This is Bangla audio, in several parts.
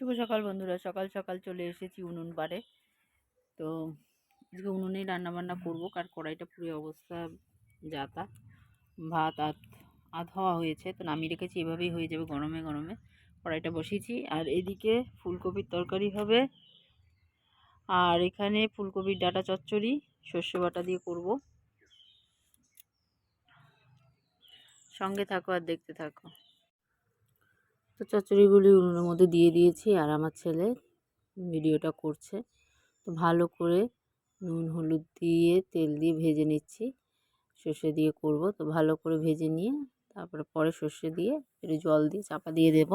শুভ সকাল বন্ধুরা, সকাল সকাল চলে এসেছি উনুন পাড়ে তো আজকে উনুনেই রান্না বান্না করব, কার কড়াইটা পুরো অবস্থা যাতা ভাত আধ আধ হওয়া হয়েছে, তো নামিয়ে রেখেছি, এভাবেই হয়ে যাবে গরমে গরমে। কড়াইটা বসিয়েছি, আর এদিকে ফুলকপির তরকারি হবে। আর এখানে ফুলকপির ডাটা চচ্চড়ি, সর্ষে বাটা দিয়ে করব। সঙ্গে থাকো আর দেখতে থাকো। তো চচ্চড়িগুলি উনুনের মধ্যে দিয়ে দিয়েছি আর আমার ছেলে ভিডিওটা করছে। তো ভালো করে নুন, হলুদ দিয়ে তেল দিয়ে ভেজে নিচ্ছি। সর্ষে দিয়ে করব। তো ভালো করে ভেজে নিয়ে তারপরে পরে সর্ষে দিয়ে একটু জল দিয়ে চাপা দিয়ে দেব।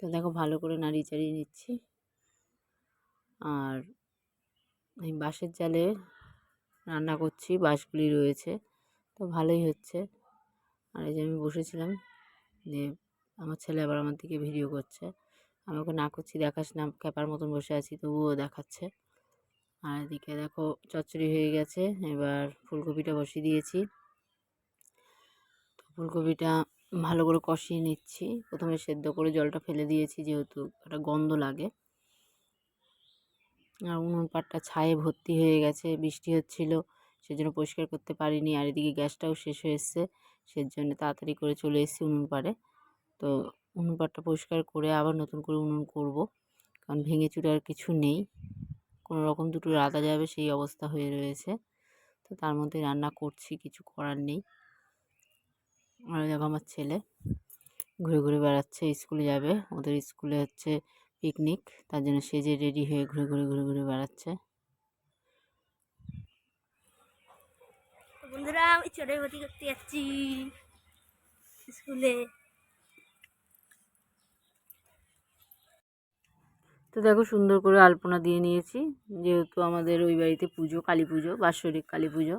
তো দেখো ভালো করে নাড়িয়ে চাড়িয়ে নিচ্ছি। আর এই বাঁশের জালে রান্না করছি, বাঁশগুলি রয়েছে। তো ভালোই হচ্ছে। আর এই যে আমি বসেছিলাম যে আমার ছেলে আবার আমার দিকে ভিডিও করছে। আমি ওকে না করছি, দেখাস না ক্যাপার মতন বসে আছি, তবুও দেখাচ্ছে। আর এদিকে দেখো, চচ্চড়ি হয়ে গেছে, এবার ফুলকপিটা বসিয়ে দিয়েছি। তো ফুলকপিটা ভালো করে কষিয়ে নিচ্ছি। প্রথমে সেদ্ধ করে জলটা ফেলে দিয়েছি, যেহেতু একটা গন্ধ লাগে। আর উনুন পাটটা ছায়ে ভর্তি হয়ে গেছে, বৃষ্টি হচ্ছিল, সেজন্য পরিষ্কার করতে পারিনি। আর এদিকে গ্যাসটাও শেষ হয়ে সেজন্য তাড়াতাড়ি করে চলে এসেছি উনুন পাড়ে। তো উনুন পাটটা পরিষ্কার করে আবার নতুন করে উনুন করব। কারণ ভেঙে চুরে আর কিছু নেই। কোনো রকম দুটো রাঁধা যাবে সেই অবস্থা হয়ে রয়েছে। তো তার মধ্যে রান্না করছি, কিছু করার নেই। আর দেখো আমার ছেলে ঘুরে ঘুরে বেড়াচ্ছে, স্কুলে যাবে। ওদের স্কুলে হচ্ছে পিকনিক। তার জন্য সেজে রেডি হয়ে ঘুরে ঘুরে ঘুরে ঘুরে বেড়াচ্ছে। বন্ধুরা, আমি চড়ে ভর্তি করতে যাচ্ছি স্কুলে। তো দেখো সুন্দর করে আলপনা দিয়ে নিয়েছি। যেহেতু আমাদের ওই বাড়িতে পুজো, কালী পুজো, বাৎসরিক কালী পুজো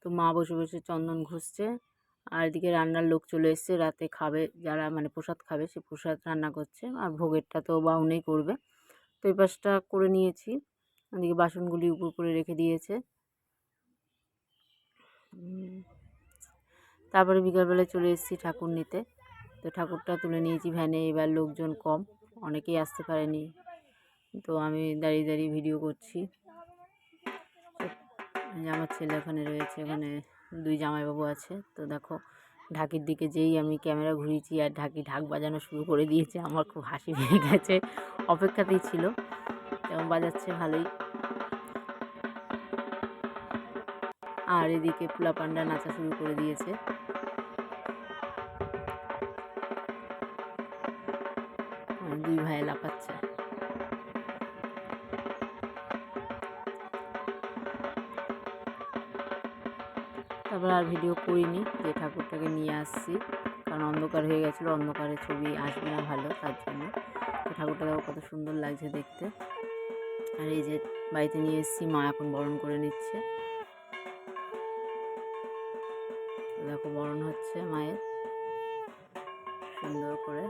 তো মা বসে বসে চন্দন ঘুষছে। আর এদিকে রান্নার লোক চলে এসছে, রাতে খাবে, যারা মানে প্রসাদ খাবে, সে প্রসাদ রান্না করছে। আর ভোগেরটা তো বাউনেই করবে। তো এই পাশটা করে নিয়েছি। ওদিকে বাসনগুলি উপর করে রেখে দিয়েছে। তারপরে বিকালবেলায় চলে এসেছি ঠাকুর নিতে। তো ঠাকুরটা তুলে নিয়েছি ভ্যানে, এবার লোকজন কম। অনেকেই আসতে পারেনি। তো আমি দাঁড়িয়ে দাঁড়িয়ে ভিডিও করছি। আমার ছেলে ওখানে রয়েছে, ওখানে দুই জামাইবাবু আছে। তো দেখো, ঢাকির দিকে যেই আমি ক্যামেরা ঘুরিয়েছি আর ঢাকি ঢাক বাজানো শুরু করে দিয়েছে, আমার খুব হাসি পেয়ে গেছে। অপেক্ষাতেই ছিল। এবং বাজাচ্ছে? ভালোই। আর এদিকে পোলা পান্ডা নাচা শুরু করে দিয়েছে। দুই ভাই লাফাচ্ছে। তারপর আর ভিডিও করিনি, যে ঠাকুরটাকে নিয়ে আসছি। কারণ অন্ধকার হয়ে গেছিল, অন্ধকারে ছবি আসবে না ভালো, তার জন্য। ঠাকুরটা কত সুন্দর লাগছে দেখতে। আর এই যে বাড়িতে নিয়ে এসেছি, মা এখন বরণ করে নিচ্ছে। দেখো বরণ হচ্ছে মায়ের। সুন্দর করে।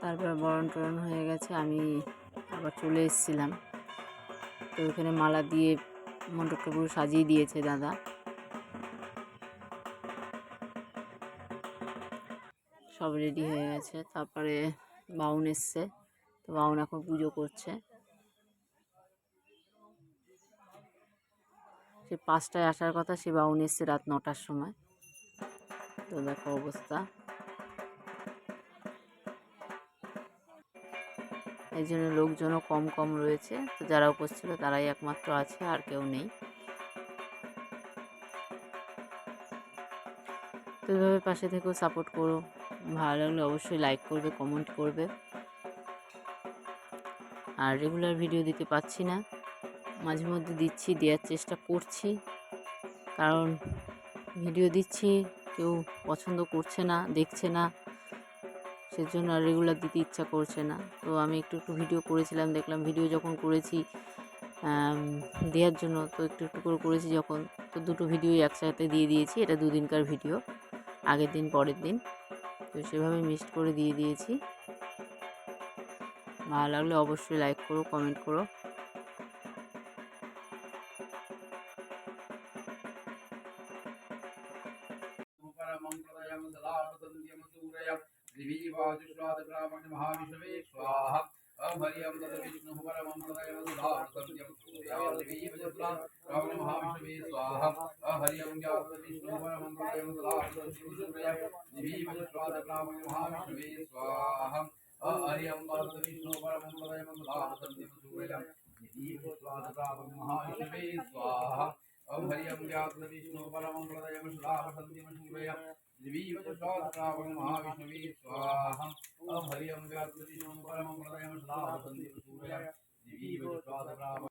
তারপর বরণ টরণ হয়ে গেছে, আমি আবার চলে এসেছিলাম। তো ওখানে মালা দিয়ে মণ্ডপটা পুরো সাজিয়ে দিয়েছে দাদা। সব রেডি হয়ে গেছে, তারপরে বাউন এসছে, তো বাউন এখন পুজো করছে। সে পাঁচটায় আসার কথা, সে বাউন এসছে রাত নটার সময়। তো দেখো অবস্থা। এই জন্য লোকজনও কম কম রয়েছে। তো যারা উপস্থিত ছিল তারাই একমাত্র আছে, আর কেউ নেই। তো এভাবে পাশে থেকেও সাপোর্ট করো। ভালো লাগলে অবশ্যই লাইক করবে কমেন্ট করবে। আর রেগুলার ভিডিও দিতে পারছি না। মাঝে মধ্যে দিচ্ছি, দেওয়ার চেষ্টা করছি। কারণ ভিডিও দিচ্ছি, কেউ পছন্দ করছে না, দেখছে না। সেজন্য আর রেগুলার দিতে ইচ্ছা করছে না। তো আমি একটু একটু ভিডিও করেছিলাম, দেখলাম ভিডিও যখন করেছি দেওয়ার জন্য, তো একটু একটু করে করেছি যখন। তো দুটো ভিডিও একসাথে দিয়ে দিয়েছি, এটা দুদিনকার ভিডিও আগের দিন, পরের দিন। তো সেভাবে মিক্সড করে দিয়ে দিয়েছি। ভালো লাগলে অবশ্যই লাইক করো কমেন্ট করো। महाविश्वे स्वाहा। ॐ हरियं तद् विष्णुः परमं तदैवसुधासत्यं रावण महाविष्णवे स्वाहा। ॐ हरियं ज्ञात विष्णुः परमं तदैवसुधासत्यं महाविष्णवे स्वाहा। ॐ हरियं पार्थ विष्णुः परमं तदैवसुधासत्यं सूर्यं महाविष्णवे स्वाहा। ॐ हरियं ज्ञात विष्णुः परमं तदैवसुधासत्यं सूर्यं महाविष्णवे स्वाहा। हरि ओं सदा वसन्ति सूर्य